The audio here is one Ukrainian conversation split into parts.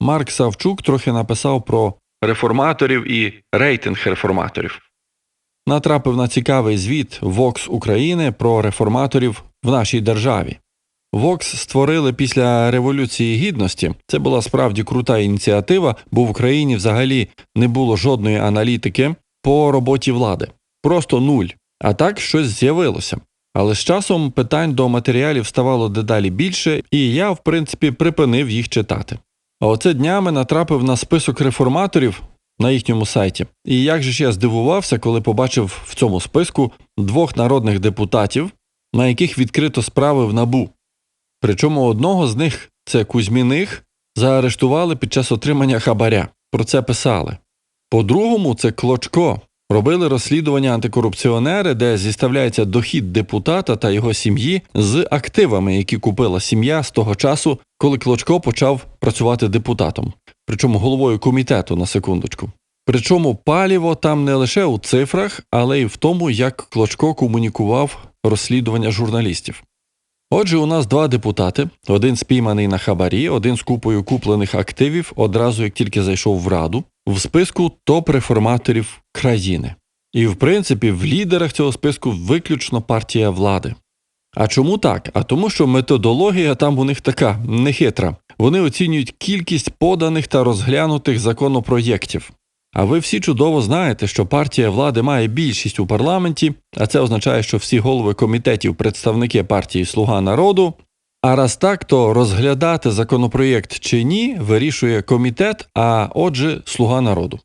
Марк Савчук трохи написав про реформаторів і рейтинг реформаторів. Натрапив на цікавий звіт Vox України про реформаторів в нашій державі. Vox створили після Революції Гідності. Це була справді крута ініціатива, бо в Україні взагалі не було жодної аналітики по роботі влади. Просто нуль. А так щось з'явилося. Але з часом питань до матеріалів ставало дедалі більше, і я, в принципі, припинив їх читати. А оце днями натрапив на список реформаторів на їхньому сайті. І як же ж я здивувався, коли побачив в цьому списку двох народних депутатів, на яких відкрито справи в набу. Причому одного з них, це Кузьміних, заарештували під час отримання хабаря. Про це писали. По-другому, це Клочко. Робили розслідування антикорупціонери, де зіставляється дохід депутата та його сім'ї з активами, які купила сім'я з того часу, коли Клочко почав працювати депутатом, причому головою комітету на секундочку. Причому паліво там не лише у цифрах, але й в тому, як Клочко комунікував розслідування журналістів. Отже, у нас два депутати: один спійманий на хабарі, один з купою куплених активів одразу як тільки зайшов в раду, в списку топ-реформаторів країни. І, в принципі, в лідерах цього списку виключно партія влади. А чому так? А тому, що методологія там у них така нехитра. Вони оцінюють кількість поданих та розглянутих законопроєктів. А ви всі чудово знаєте, що партія влади має більшість у парламенті, а це означає, що всі голови комітетів представники партії Слуга народу. А раз так, то розглядати законопроєкт чи ні вирішує комітет, а отже, Слуга народу.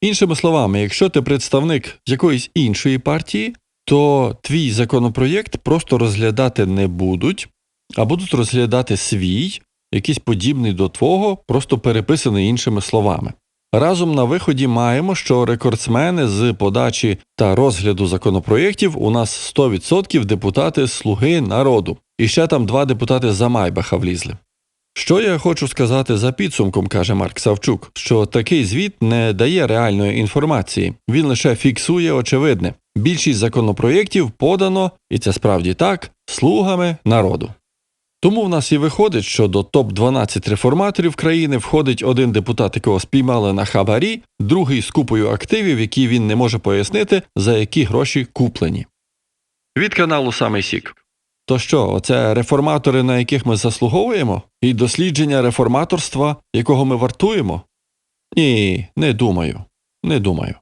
Іншими словами, якщо ти представник якоїсь іншої партії, то твій законопроєкт просто розглядати не будуть, а будуть розглядати свій, якийсь подібний до твого, просто переписаний іншими словами. Разом на виході маємо, що рекордсмени з подачі та розгляду законопроєктів у нас 100% депутати Слуги народу, і ще там два депутати за Майбаха влізли. Що я хочу сказати за підсумком, каже Марк Савчук, що такий звіт не дає реальної інформації, він лише фіксує очевидне. Більшість законопроєктів подано, і це справді так, слугами народу. Тому в нас і виходить, що до топ-12 реформаторів країни входить один депутат, якого спіймали на хабарі, другий з купою активів, які він не може пояснити, за які гроші куплені. Від каналу Самий Сік. То що, оце реформатори, на яких ми заслуговуємо? І дослідження реформаторства, якого ми вартуємо? Ні, не думаю. Не думаю.